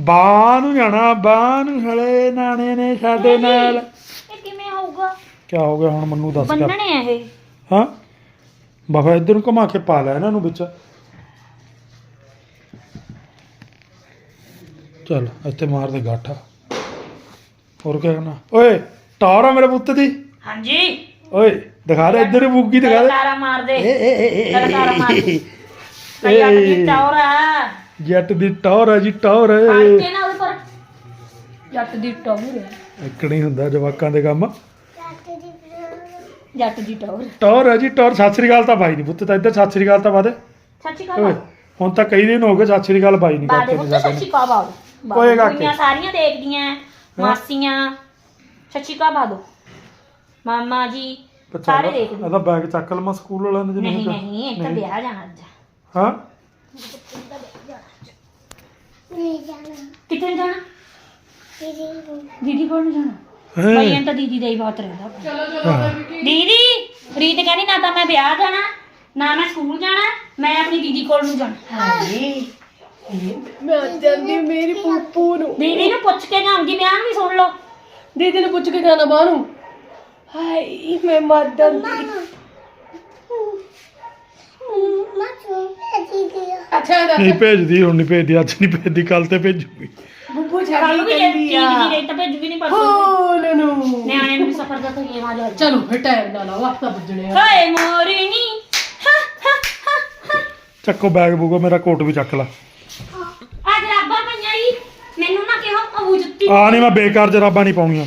ਬਾਹ ਨੂੰ ਜਾਣਾ ਬਾਹ ਨੂੰ ਹਲੇ ਨਾਣੇ ਨੇ ਸਾਡੇ ਨਾਲ। ਆਊਗਾ ਕੀ ਹੋ ਗਿਆ ਹੁਣ ਮੈਨੂੰ ਦੱਸ ਕਰ। ਬੰਨਣੇ ਆ ਇਹ। ਹਾਂ? ਬਾਬਾ ਇੱਧਰ ਨੂੰ ਘੁਮਾ ਕੇ ਪਾ ਲੈ ਇਹਨਾਂ ਨੂੰ ਵਿੱਚ। ਚੱਲ ਇੱਥੇ ਮਾਰ ਦੇ ਗਾਠਾ। ਹੋਰ ਕੀ ਕਰਨਾ? ਓਏ ਟਾਰ ਆ ਮੇਰੇ ਪੁੱਤ ਦੀ। ਹਾਂਜੀ। ਓਏ ਦਿਖਾ ਦੇ ਇੱਧਰ ਬੁੱਗੀ ਦਿਖਾ ਦੇ। ਲਲਕਾਰਾ ਮਾਰ ਦੇ। ਏ, ਏ, ਏ, ਏ, ਲਲਕਾਰਾ ਮਾਰ ਦੇ। ਏ, ਟੌਰ ਆ। ਜੱਟ ਦੀ ਟੌਰ ਹੈ ਜੀ ਟੌਰ ਨਾ ਜੱਟ ਦੀ ਟੌਰ ਇੱਕ ਨਹੀਂ ਹੁੰਦਾ ਜਵਾਕਾਂ ਦੇ ਕੰਮ। ਜੱਟ ਦੀ ਟੌਰ। ਟੌਰ ਹੈ ਜੀ ਟੌਰ ਸਤਿ ਸ੍ਰੀ ਅਕਾਲ ਤਾਂ ਬਾਈ ਨਹੀਂ ਪੁੱਤ ਤਾਂ ਇੱਧਰ ਸਤਿ ਸ੍ਰੀ ਅਕਾਲ ਤਾਂ ਬਾਦੇ ਸੱਚੀ ਓਏ ਕਹਾ ਹੁਣ ਤਾਂ ਕਈ ਦਿਨ ਹੋ ਗਏ ਸਤਿ ਸ੍ਰੀ ਅਕਾਲ ਬਾਈ ਨਹੀਂ ਬਾਦੇ ਕਰਦੇ ਪੁੱਤ ਸੱਚੀ ਕਹਾ ਬਾਦ ਓਏ ਕਾਕੇ। ਕੁੜੀਆਂ ਸਾਰੀਆਂ ਦੇਖਦੀਆਂ ਮਾਸੀਆਂ। ਸੱਚੀ ਕਹਾ ਬਾਦੋ ਮਾਮਾ ਜੀ ਸਾਰੇ ਦੇਖਦੇ। ਇਹਦਾ ਬੈਗ ਚੱਕ ਲਵਾਂ ਸਕੂਲ ਵਾਲਿਆਂ ਨੇ ਜੇ ਨਹੀਂ ਨਹੀਂ ਇੱਕ ਤਾਂ ਨਹੀਂ। ਵਿਆਹ ਜਾਣਾ ਅੱਜ। ਹਾਂ? ਨਹੀਂ ਜਾਣਾ। ਕਿੱਥੇ ਨੂੰ ਜਾਣਾ? ਦੀਦੀ ਕੋਲ ਨੂੰ ਜਾਣਾ। ਭਾਈਆਂ ਤਾਂ ਦੀਦੀ ਦਾ ਹੀ ਬਹੁਤ ਰਹਿੰਦਾ। ਚਲੋ ਚਲੋ ਦੀਦੀ ਰੀਤ ਕਹਿੰਦੀ ਨਾ ਤਾਂ ਮੈਂ ਵਿਆਹ ਜਾਣਾ ਨਾ ਮੈਂ ਸਕੂਲ ਜਾਣਾ ਮੈਂ ਆਪਣੀ ਦੀਦੀ ਕੋਲ ਨੂੰ ਜਾਣਾ। ਮੈਂ ਜਾਂਦੀ ਮੇਰੀ ਪੂਪੂ ਨੂੰ। ਦੀਦੀ ਨੂੰ ਪੁੱਛ ਕੇ ਜਾਊਂਗੀ ਬਿਆਨ ਵੀ ਸੁਣ ਲਓ। ਦੀਦੀ ਨੂੰ ਪੁੱਛ ਕੇ ਜਾਣਾ ਬਾਹਰੋਂ ਹਾਏ ਮੈਂ ਮਰ ਜਾਂਦੀ। ਅੱਛਾ ਨਹੀਂ ਭੇਜਦੀ ਹੁਣ ਨਹੀਂ ਭੇਜਦੀ ਅੱਜ ਨਹੀਂ ਭੇਜਦੀ ਕੱਲ ਤੇ ਭੇਜੂਗੀ। ਬੁੱਬੂ ਕੱਲ ਛੱਡ ਵੀ ਜੇ ਕਹਿੰਦੀ ਦੀਦੀ ਆ। ਦੀ ਰੇਟ ਤਾਂ ਭੇਜੂਗੀ ਨਹੀਂ ਪਰਸੋਂ ਹੋ ਨਨੂ। ਨਿਆਣੇ ਨੂੰ ਵੀ ਸਫਰ ਦਾ ਤਾਂ ਇਹ ਆ ਜਾ ਚਲੋ ਫਿਰ ਟਾਈਮ ਨਾਲ ਆਓ ਹਫਤਾ ਵੱਜਣੇ ਆ। ਹਾਏ ਮੋਰਨੀ ਹਾ ਹਾ ਹਾ ਹਾ। ਚੱਕੋ ਬੈਗ ਬੂਗੋ ਮੇਰਾ ਕੋਟ ਵੀ ਚੱਕ ਲਾ। ਅੱਜ ਰੱਬਾ ਪਈਆਂ ਹੀ ਮੈਨੂੰ ਨਾ ਕਿਹੋ ਅਬੂ ਜੁੱਤੀ। ਆ ਨਹੀਂ ਮੈਂ ਬੇਕਾਰ ਜਰਾਬਾਂ ਨਹੀਂ ਪਾਉਣੀਆਂ।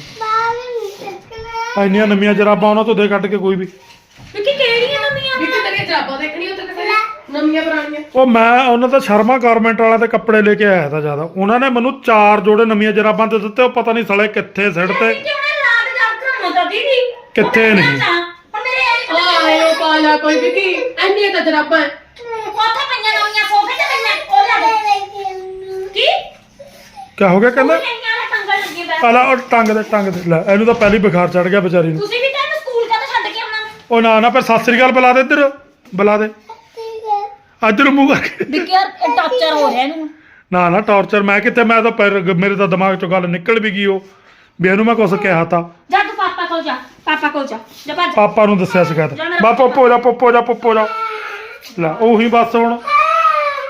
ਇੰਨੀਆਂ ਨਵੀਆਂ ਜਰਾਬਾਂ ਉਹਨਾਂ ਤੋਂ ਦੇ ਕੱਢ ਕੇ ਕੋਈ ਵੀ ਵਿੱਕੀ ਕਿਹੜੀਆਂ ਨਵੀਆਂ ਵਿੱਕੀ ਤੇਰੀਆਂ ਜਰਾਬਾਂ ਦੇਖਣੀਆਂ ਤੇ ਕਿਸੇ ਨਵੀਆਂ ਪੁਰਾਣੀਆਂ। ਉਹ ਮੈਂ ਉਹਨਾਂ ਦਾ ਸ਼ਰਮਾ ਗਾਰਮੈਂਟ ਵਾਲਿਆਂ ਦੇ ਕੱਪੜੇ ਲੈ ਕੇ ਆਇਆ ਤਾਂ ਜ਼ਿਆਦਾ। ਉਹਨਾਂ ਨੇ ਮੈਨੂੰ ਚਾਰ ਜੋੜੇ ਨਵੀਆਂ ਜਰਾਬਾਂ ਦੇ ਦਿੱਤੇ ਉਹ ਪਤਾ ਨਹੀਂ ਸਲੇ ਕਿੱਥੇ ਸਿੱਟ ਤੇ। ਲਾਦ ਦੀਦੀ? ਕਿੱਥੇ ਨਹੀਂ? ਹੁਣ ਮੇਰੇ ਆਏ ਉਹ ਪਾਲਾ ਕੋਈ ਵਿੱਕੀ ਇੰਨੀਆਂ ਤਾਂ ਜਰਾਬਾਂ। ਹੈ। ਉੱਥੇ ਪਈਆਂ ਨਵੀਆਂ ਸੋਫੇ ਤੇ ਪਈਆਂ ਉਹ ਲੈ ਦੇ। ਕੀ? ਕਿਆ ਹੋ ਗਿਆ ਕਹਿੰਦਾ? ਪਈਆਂ ਵਾਲੇ ਟੰਗਣ ਲੱਗੇ ਬੈ ਪਹਿਲਾਂ ਉਹ ਟੰਗ ਦੇ ਟੰਗ ਦੇ। ਲੈ ਇਹਨੂੰ ਤਾਂ ਪਹਿਲੀ ਬੁਖਾਰ ਚੜ ਗਿਆ ਵਿਚਾਰੀ ਨੂੰ। ਤੁਸੀਂ ਵੀ ਤਾਂ ਇਹਨੂੰ ਸਕੂਲ ਕਾ ਛੱਡ ਕੇ ਆਉਣਾ? ਉਹ ਨਾ ਨਾ ਪਰ ਸਤਿ ਸ੍ਰੀ ਅਕਾਲ ਬੁਲਾ ਦੇ ਇੱਧਰ। ਬੁਲਾ ਦੇ। ਇੱਧਰ ਮੂੰਹ ਕਰਕੇ। ਵਿੱਕੀ ਯਾਰ ਟਾਰਚਰ ਹੋ ਰਿਹਾ ਇਹਨੂੰ ਨਾ ਨਾ ਟਾਰਚਰ ਮੈਂ ਕਿਤੇ ਮੈਂ ਤਾਂ ਪੈਰ ਮੇਰੇ ਤਾਂ ਦਿਮਾਗ ਚੋਂ ਗੱਲ ਨਿਕਲ ਵੀ ਗਈ ਉਹ। ਵੀ ਇਹਨੂੰ ਮੈਂ ਕੁਛ ਕਿਹਾ ਤਾਂ। ਜਾ ਤੂੰ ਪਾਪਾ ਕੋਲ ਜਾ ਪਾਪਾ ਕੋਲ ਜਾ। ਜਾ ਭੱਜ। ਪਾਪਾ ਨੂੰ ਦੱਸਿਆ ਸ਼ਿਕਾਇਤ ਬਾ ਪੋਪੋ। ਜਾ ਪੋਪੋ ਜਾ ਪੋਪੋ ਜਾ। ਲੈ ਉਹੀ ਬਸ ਹੁਣ।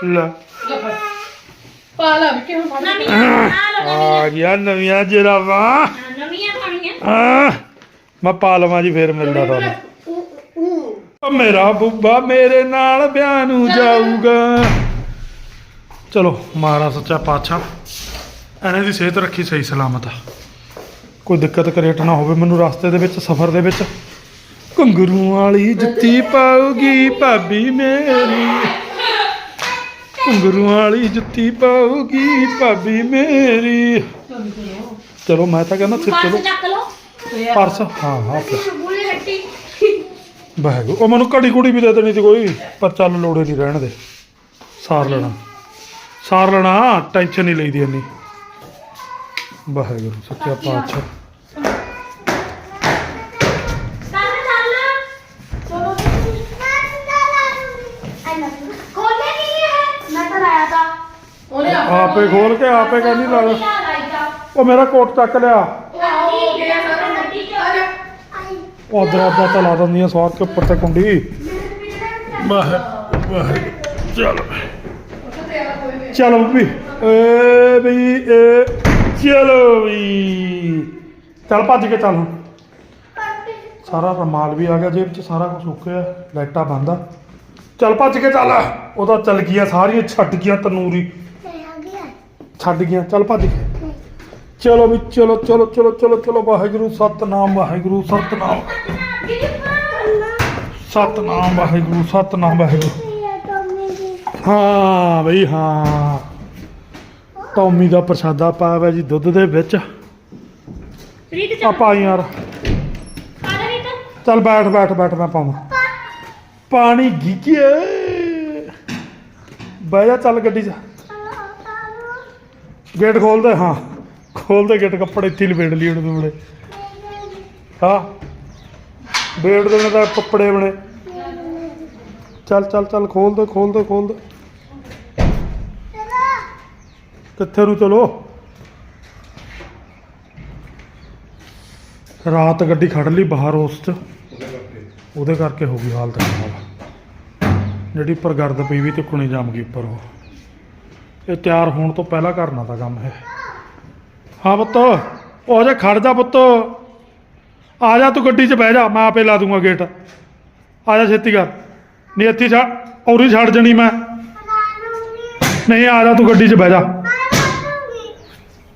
ਲੈ। ਲੈ ਫੜ ਪਾਲਾ ਵਿੱਕੀ ਹੁਣ ਫੜ ਨਵੀਆਂ ਆ ਲੋ ਨਵੀਆਂ ਆ। ਗਿਆ ਨਵੀਆਂ ਜਰਾਬਾਂ ਹਾਂ, ਨਵੀਆਂ ਪਾਣੀਆਂ। ਆ ਮੈਂ ਪਾ ਲਵਾਂ ਜੀ ਫੇਰ ਮਿਲਦਾ ਤੁਹਾਨੂੰ। ਮੇਰਾ ਬੁੱਬਾ ਮੇਰੇ ਨਾਲ ਵਿਆਹ ਨੂੰ ਜਾਊਗਾ। ਚਲੋ ਮਹਾਰਾਜ ਸੱਚਾ ਪਾਤਸ਼ਾਹ ਇਹਨਾਂ ਦੀ ਸਿਹਤ ਰੱਖੀ ਸਹੀ ਸਲਾਮਤ ਕੋਈ ਦਿੱਕਤ ਕਰੇਟ ਨਾ ਹੋਵੇ ਮੈਨੂੰ ਰਸਤੇ ਦੇ ਵਿੱਚ ਸਫ਼ਰ ਦੇ ਵਿੱਚ। ਘੁੰਗਰੂ ਵਾਲੀ ਜੁੱਤੀ ਪਾਉਗੀ ਭਾਬੀ ਮੇਰੀ। ਘੁੰਗਰੂ ਵਾਲੀ ਜੁੱਤੀ ਪਾਉਗੀ ਭਾਬੀ ਮੇਰੀ। ਚਲੋ ਮੈਂ ਤਾਂ ਕਹਿੰਦਾ ਸਿਰ ਚਲੋ। ਪਰਸ ਹਾਂ ਹਾਂ ਵਾਹਿਗੁਰੂ। ਉਹ ਮੈਨੂੰ ਘੜੀ ਕੁੜੀ ਵੀ ਦੇ ਦੇਣੀ ਸੀ ਕੋਈ ਪਰ ਚੱਲ ਲੋੜੇ ਨਹੀਂ ਰਹਿਣ ਦੇ। ਸਾਰ ਲੈਣਾ। ਸਾਰ ਲੈਣਾ ਟੈਨਸ਼ਨ ਨਹੀਂ ਲਈਦੀ ਇੰਨੀ। ਵਾਹਿਗੁਰੂ ਸੱਚਾ ਪਾਤਸ਼ਾਹ। ਚੱਲ ਚੱਲ ਚਲੋ। ਖੋਲੇ ਨਹੀਂ ਹੈ ਮੈਂ ਤਾਂ ਲਾਇਆ ਤਾਂ। ਉਹਨੇ ਆਪੇ ਖੋਲ ਕੇ ਆਪੇ ਕਹਿੰਦੀ ਲਾ ਉਹ ਮੇਰਾ ਕੋਟ ਚੱਕ ਲਿਆ ਹੋ ਗਿਆ ਸਾਰਾ ਹੱਟੀ ਚ ਆ ਜਾ ਉਹ ਦਰਵਾਜ਼ਾ ਤਾਂ ਲਾ ਦਿੰਦੀਆਂ ਸਵਾਰ ਕੇ ਉੱਪਰ ਤੇ ਕੁੰਡੀ। ਵਾਹ ਵਾਹ ਚਲ। ਚਲੋ ਵੀ ਏ ਵੀ ਏ ਚਲੋ ਵੀ। ਚੱਲ ਭੱਜ ਕੇ ਚੱਲ ਸਾਰਾ ਰਮਾਲ ਵੀ ਆ ਗਿਆ ਜੇਬ 'ਚ ਸਾਰਾ ਕੁਝ ਓਕੇ ਆ ਲਾਈਟਾਂ ਬੰਦ ਆ। ਚੱਲ ਭੱਜ ਕੇ ਚੱਲ। ਉਹਦਾ ਚੱਲ ਗਈਆਂ ਸਾਰੀਆਂ ਛੱਡ ਗਈਆਂ ਤਨੂਰੀ ਗਿਆ। ਛੱਡ ਗਈਆਂ। ਚੱਲ ਭੱਜ ਕੇ। ਚਲੋ ਵੀ ਚਲੋ ਚਲੋ ਚਲੋ ਚਲੋ ਚਲੋ ਵਾਹਿਗੁਰੂ ਸਤਨਾਮ ਵਾਹਿਗੁਰੂ ਸਤਨਾਮ। ਸਤਨਾਮ ਵਾਹਿਗੁਰੂ ਸਤਨਾਮ ਵਾਹਿਗੁਰੂ। ਹਾਂ ਬਈ ਹਾਂ। ਟੌਮੀ ਦਾ ਪ੍ਰਸ਼ਾਦਾ ਪਾਇਆ ਹੋਇਆ ਜੀ ਦੁੱਧ ਦੇ ਵਿੱਚ। ਰੀਤ ਆ ਚੱਲ ਪਾਈ ਯਾਰ। ਚੱਲ ਬੈਠ ਬੈਠ ਬੈਠ ਮੈਂ ਪਾਵਾਂ। ਪਾਣੀ ਗਿੱਗੇ ਬਹਿ ਜਾ ਚੱਲ ਗੱਡੀ 'ਚ। ਗੇਟ ਖੋਲ ਦੇ ਹਾਂ। ਖੋਲ ਦੇ ਗੇਟ ਕੱਪੜੇ ਇੱਥੇ ਹੀ ਲਪੇੜ ਲਈ ਉਹਨੇ ਬਣੇ। ਹਾਂ। ਬੇੜ ਦੇਣੇ ਤਾਂ ਕੱਪੜੇ ਬਣੇ। ਚੱਲ ਚੱਲ ਚੱਲ ਖੋਲ ਦੇ ਖੋਲ ਦੇ ਖੋਲ ਦੇ ਕਿੱਥੇ ਨੂੰ ਚਲੋ? ਰਾਤ ਗੱਡੀ ਖੜ ਲਈ ਬਾਹਰ ਉਸ ਚ। ਉਹਦੇ ਕਰਕੇ ਹੋ ਗਈ ਹਾਲਤ ਖਰਾਬ। ਜਿਹੜੀ ਉੱਪਰ ਗਰਦ ਪਈ ਵੀ ਤੇ ਕੁਣੀ ਜਾਮ ਗਈ ਉੱਪਰ ਉਹ। ਇਹ ਤਿਆਰ ਹੋਣ ਤੋਂ ਪਹਿਲਾਂ ਕਰਨਾ ਤਾਂ ਕੰਮ ਹੈ। ਹਾਂ ਪੁੱਤ ਉਹ ਜਾ ਖੜ ਜਾ ਪੁੱਤ। ਆ ਜਾ ਤੂੰ ਗੱਡੀ 'ਚ ਬਹਿ ਜਾ ਮੈਂ ਆਪੇ ਲਾ ਦੂੰਗਾ ਗੇਟ ਆ ਜਾ ਛੇਤੀ ਕਰ। ਨਹੀਂ ਇੱਥੇ ਛਾ ਔਰੀ ਛੱਡ ਜਣੀ ਮੈਂ। ਨਹੀਂ ਆ ਜਾ ਤੂੰ ਗੱਡੀ 'ਚ ਬਹਿ ਜਾ।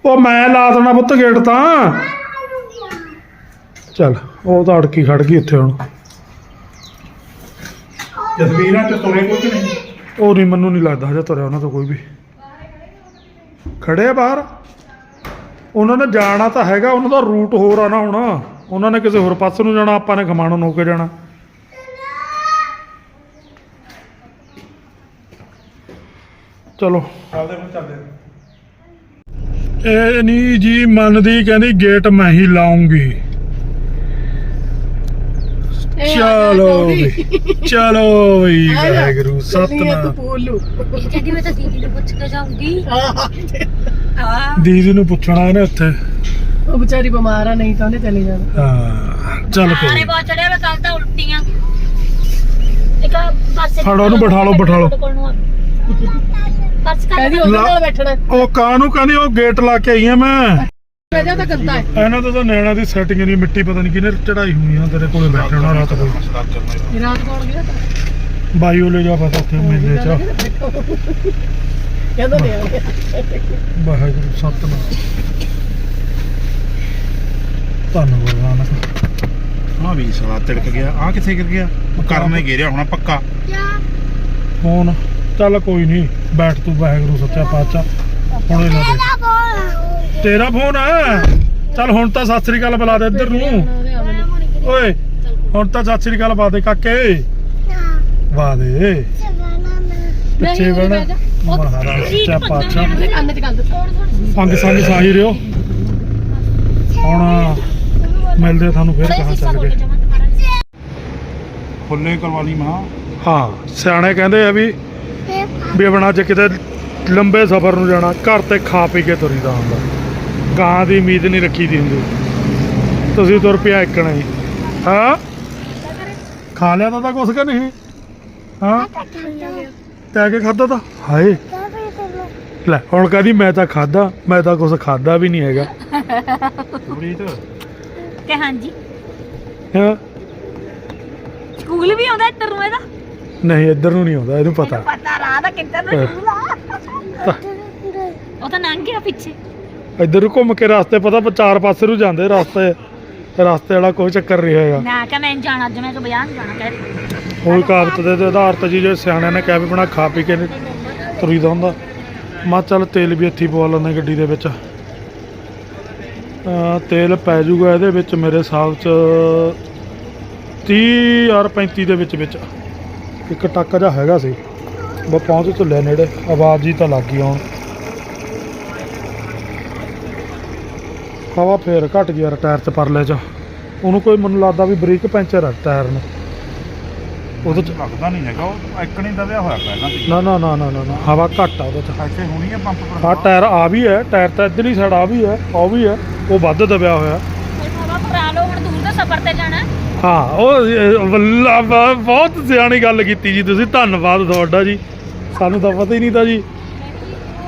ਉਹ ਮੈਂ ਲਾ ਦੇਣਾ ਪੁੱਤ ਗੇਟ ਤਾਂ। ਚੱਲ ਉਹ ਤਾਂ ਅੜਕੀ ਖੜ ਗਈ ਉੱਥੇ ਹੁਣ। ਜਸਵੀਰਾਂ ਚ ਤੁਰੇ ਕੁਝ ਨਹੀਂ? ਉਹ ਨਹੀਂ ਮੈਨੂੰ ਨਹੀਂ ਲੱਗਦਾ ਹਜੇ ਤੁਰਿਆ ਉਹਨਾਂ ਤੋਂ ਕੋਈ ਵੀ। ਖੜੇ ਆ ਬਾਹਰ? ਉਹਨਾਂ ਨੇ ਜਾਣਾ ਤਾਂ ਹੈਗਾ ਉਹਨਾਂ ਦਾ ਰੂਟ ਹੋਰ ਆ ਨਾ ਹੁਣ। ਉਹਨਾਂ ਨੇ ਕਿਸੇ ਹੋਰ ਪਾਸੇ ਨੂੰ ਜਾਣਾ ਆਪਾਂ ਨੇ ਖਮਾਣੋਂ ਨੂੰ ਕੇ ਜਾਣਾ। ਚਲੋ। ਚੱਲਦੇ ਹੁਣ ਚੱਲਦੇ ਇਹ ਨਹੀਂ ਜੀ ਮੰਨਦੀ ਕਹਿੰਦੀ ਗੇਟ ਮੈਂ ਹੀ ਲਾਉਂਗੀ। ਚਲੋ ਗੌਰੀ। ਵੀ ਚਲੋ ਵੀ। ਵਾਹਿਗੁਰੂ ਤੂੰ ਸਤਨਾਮ। ਇਹ ਕਹਿੰਦੀ ਮੈਂ ਤਾਂ ਦੀਦੀ ਨੂੰ ਪੁੱਛ ਕੇ ਜਾਊਂਗੀ। ਹਾਂ। ਦੀਦੀ ਨੂੰ ਪੁੱਛਣਾ ਇਹਨੇ ਉੱਥੇ। ਉਹ ਵਿਚਾਰੀ ਬਿਮਾਰ ਆ ਨਹੀਂ ਤਾਂ ਉਹਨੇ ਚਲੇ ਜਾਣਾ। ਹਾਂ ਚੱਲ ਆਰੇ ਕੋਈ ਬਹੁਤ ਚੜਿਆ ਮੈਂ ਕੱਲ ਤਾਂ ਉਲਟੀਆਂ। ਇੱਕ ਪਾਸੇ ਫੜੋ ਉਹਨੂੰ ਬਿਠਾ ਲਓ, ਬਿਠਾ ਲਓ। ਬਸ ਕਰ ਕਹਿੰਦੀ ਉਹਦੇ ਨਾਲ ਬੈਠਣਾ। ਉਹ ਕਾਹਨੂੰ ਕਹਿੰਦੀ ਉਹ ਗੇਟ ਲਾ ਕੇ ਆਈ ਆ ਮੈਂ। ਮੈਂ ਜਾ ਤਾਂ ਗੰਦਾ ਹੈ। ਇਹਨਾਂ ਤੋਂ ਤਾਂ ਨੈਣਾ ਦੀ ਸੈਟਿੰਗ ਨਹੀਂ ਮਿੱਟੀ ਪਤਾ ਨਹੀਂ ਕਿਹਨੇ ਚੜਾਈ ਹੋਈ ਆ ਤੇਰੇ ਕੋਲੇ ਬੈਠਣਾ ਰਾਤ ਕੋਈ ਇਹ ਰਾਤ ਕੌਣ ਗਿਆ ਤਾਂ। ਬਾਈਓ ਲੈ ਜਾ ਪਤਾ ਉੱਥੇ ਮੇਲੇ ਚ। ਕਹਿੰਦਾ ਨਹੀਂ ਆ ਵਾਹਿਗੁਰੂ ਸਤਨਾਮ। ਧੰਨਵਾਦ ਨਾਨਕ। ਹਾਂ ਵੀ ਸਵਾ ਤਿਲਕ ਗਿਆ। ਆ ਕਿੱਥੇ ਗਿਰ ਗਿਆ? ਉਹ ਕਰਨੇ ਘੇਰਿਆ ਹੋਣਾ ਪੱਕਾ। ਫੋਨ ਚੱਲ ਕੋਈ ਨਹੀਂ ਬੈਠ ਤੂੰ ਵਾਹਿਗੁਰੂ ਸੱਚਾ ਪਾਤਸ਼ਾਹ। ਹੁਣ ਇਹਨਾਂ ਦੇ। ਤੇਰਾ ਫੋਨ ਆ। ਚੱਲ ਹੁਣ ਤਾਂ ਸਤਿ ਸ੍ਰੀ ਅਕਾਲ ਬੁਲਾ ਦੇ ਇੱਧਰ ਨੂੰ। ਓਏ ਹੁਣ ਤਾਂ ਸਤਿ ਸ੍ਰੀ ਅਕਾਲ ਬਾ ਦੇ ਕਾਕੇ। ਵਾ ਦੇ। ਪਿੱਛੇ ਨਹੀਂ, ਬਣ ਬਹਿ ਜਾ। ਮਹਾਰਾਜ ਸੱਚਾ ਪਾਤਸ਼ਾਹ ਉਹਦੇ ਕੰਨ 'ਚ ਗੱਲ ਦੱਸ ਅੰਗ ਸੰਗ ਸਾਹੀ ਰਿਓ। ਹੁਣ ਮਿਲਦੇ ਆ ਤੁਹਾਨੂੰ ਫਿਰ ਕਹਾਂ ਚੱਲ ਕੇ। ਫੁੱਲੇ ਕਰਵਾ ਲਈ ਮਾਂ। ਹਾਂ ਸਿਆਣੇ ਕਹਿੰਦੇ ਆ ਵੀ ਵੀ ਬਣਾ ਜੇ ਕਿਤੇ ਲੰਬੇ ਸਫ਼ਰ ਨੂੰ ਜਾਣਾ ਘਰ ਤੇ ਖਾ ਪੀ ਕੇ ਤੁਰੀਦਾ ਹੁੰਦਾ। ਗਾਂ ਦੀ ਉਮੀਦ ਨਹੀਂ ਰੱਖੀ ਦੀ ਹੁੰਦੀ। ਤੁਸੀਂ ਤੁਰ ਪਿਆ ਇੱਕਣਾ ਹੀ ਹਾਂ? ਖਾ ਲਿਆ ਤਾਂ ਤਾਂ ਕੁਛ ਕਿ ਨਹੀਂ? ਹਾਂ? ਤੈ ਕੇ ਖਾਦਾ ਤਾਂ? ਹਾਏ। ਲੈ ਹੁਣ ਕਹਦੀ ਮੈਂ ਤਾਂ ਖਾਦਾ ਮੈਂ ਤਾਂ ਕੁਛ ਖਾਦਾ ਵੀ ਨਹੀਂ ਹੈਗਾ। ਪ੍ਰੀਤ ਕਿ ਹਾਂਜੀ? ਹਾਂ? ਸਕੂਲ ਵੀ ਆਉਂਦਾ ਇੱਧਰ ਨੂੰ ਇਹਦਾ? ਨਹੀਂ ਇੱਧਰ ਨੂੰ ਨਹੀਂ ਆਉਂਦਾ ਇਹਨੂੰ ਪਤਾ। ਪਤਾ ਰਾਹ ਦਾ ਕਿੱਧਰ ਨੂੰ ਸਕੂਲ ਆ। ਉਹ ਤਾਂ ਲੰਘ ਗਿਆ ਪਿੱਛੇ। ਇੱਧਰ ਨੂੰ ਘੁੰਮ ਕੇ ਰਸਤੇ ਪਤਾ ਚਾਰ ਪਾਸੇ ਨੂੰ ਜਾਂਦੇ ਰਸਤੇ। ਰਸਤੇ ਵਾਲਾ ਕੋਈ ਚੱਕਰ ਨਹੀਂ ਹੈਗਾ। ਨਾ ਕਿ ਮੈਂ ਜਾਣਾ ਅੱਜ ਮੈਂ ਕਿ ਬਿਆਨ ਜਾਣਾ ਕਹਿ ਕੋਈ ਕਾਬਤ ਦੇ ਆਧਾਰ ਤੇ ਜੀ ਜੇ ਸਿਆਣਿਆਂ ਨੇ ਕਿਹਾ ਵੀ ਬਣਾ ਖਾ ਪੀ ਕੇ ਨੀ ਤੁਰੀਦਾ ਹੁੰਦਾ। ਮਾ ਚੱਲ ਤੇਲ ਵੀ ਇੱਥੇ ਪਵਾ ਲੈਂਦੇ ਗੱਡੀ ਦੇ ਵਿੱਚ। ਤੇਲ ਪੈ ਜੂਗਾ ਇਹਦੇ ਵਿੱਚ ਮੇਰੇ ਹਿਸਾਬ ਚ 30 ਔਰ 35 ਦੇ ਵਿੱਚ ਵਿੱਚ। ਇੱਕ ਟੱਕ ਜਿਹਾ ਹੈਗਾ ਸੀ। ਬਸ ਪਹੁੰਚ ਚੱਲਿਆ ਨੇੜੇ। ਆਵਾਜ਼ ਜੀ ਤਾਂ ਲੱਗ ਗਈ ਆਉਣ ਹਵਾ ਫੇਰ ਘਟ ਗਿਆ ਟਾਇਰ ਚ ਪਰਲੇ ਚ। ਉਹਨੂੰ ਕੋਈ ਮੈਨੂੰ ਲੱਗਦਾ ਵੀ ਬ੍ਰੇਕ ਪੈਂਚਰ ਹੈ ਟਾਇਰ ਨੂੰ। ਉਹਦੇ ਚ ਲੱਗਦਾ ਨਹੀਂ ਹੈਗਾ ਉਹ ਇੱਕ ਨਹੀਂ ਦਬਿਆ ਹੋਇਆ ਪਹਿਲਾਂ ਤੇ। ਨਾ ਨਾ ਨਾ ਨਾ ਨਾ ਨਾ, ਹਵਾ ਘੱਟ ਆ ਉਹਦੇ ਚ। ਇੱਥੇ ਹੋਣੀ ਹੈ ਪੰਪ ਪਰ। ਹਾਂ ਟਾਇਰ ਆ ਵੀ ਹੈ ਟਾਇਰ ਤਾਂ ਇੱਧਰਲੀ ਸਾਈਡ ਆ ਵੀ ਹੈ ਉਹ ਵੀ ਹੈ ਉਹ ਵੱਧ ਦਬਿਆ ਹੋਇਆ। ਕੋਈ ਬਾਬਾ ਭਰਾ ਲੋ ਹੁਣ ਦੂਰ ਦਾ ਸਫ਼ਰ ਤੇ ਜਾਣਾ। ਹਾਂ ਉਹ ਇਹ ਵੱਲਾ ਬਹੁਤ ਸਿਆਣੀ ਗੱਲ ਕੀਤੀ ਜੀ ਤੁਸੀਂ ਧੰਨਵਾਦ ਤੁਹਾਡਾ ਜੀ। ਸਾਨੂੰ ਤਾਂ ਪਤਾ ਹੀ ਨਹੀਂ ਤਾਂ ਜੀ।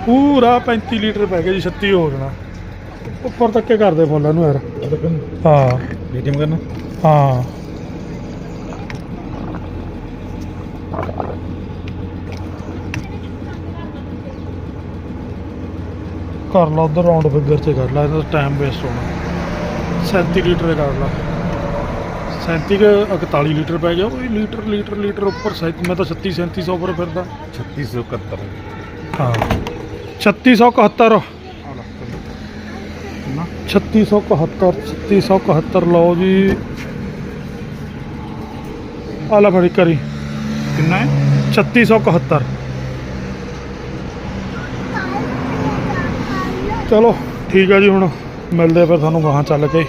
ਪੂਰਾ 35 ਲੀਟਰ ਪੈ ਗਿਆ ਜੀ 36 ਹੋ ਜਾਣਾ। ਉੱਪਰ ਤੱਕ ਕੇ ਕਰਦੇ ਫੁੱਲਾਂ ਨੂੰ ਯਾਰ। ਹਾਂ। ਮੀਟਿੰਗ ਕਰਨਾ। ਹਾਂ। ਕਰ ਲਾ ਉਧਰ ਰਾਉਂਡ ਫਿਗਰ ਚ ਕਰ ਲਾ ਇਹਦਾ ਟਾਈਮ ਵੇਸਟ ਹੋਣਾ। 37 ਲੀਟਰ ਕਰ ਲਾ। 37 ਕੇ 41 ਲੀਟਰ ਪੈ ਗਿਆ ਉਹ ਲੀਟਰ ਲੀਟਰ ਲੀਟਰ ਉੱਪਰ ਸੈਂਤੀ ਮੈਂ ਤਾਂ 36 3700 ਉੱਪਰ ਫਿਰਦਾ। 3671 ਹਾਂ। 3671 ਨਾ 3671 3671 ਲਓ ਜੀ। ਆ ਲੈ ਫੜੀ ਕਰੀ। ਕਿੰਨਾ ਹੈ? 3671 ਚਲੋ ਠੀਕ ਆ ਜੀ ਹੁਣ ਮਿਲਦੇ ਫਿਰ ਤੁਹਾਨੂੰ ਗਾਹਾਂ ਚੱਲ ਕੇ।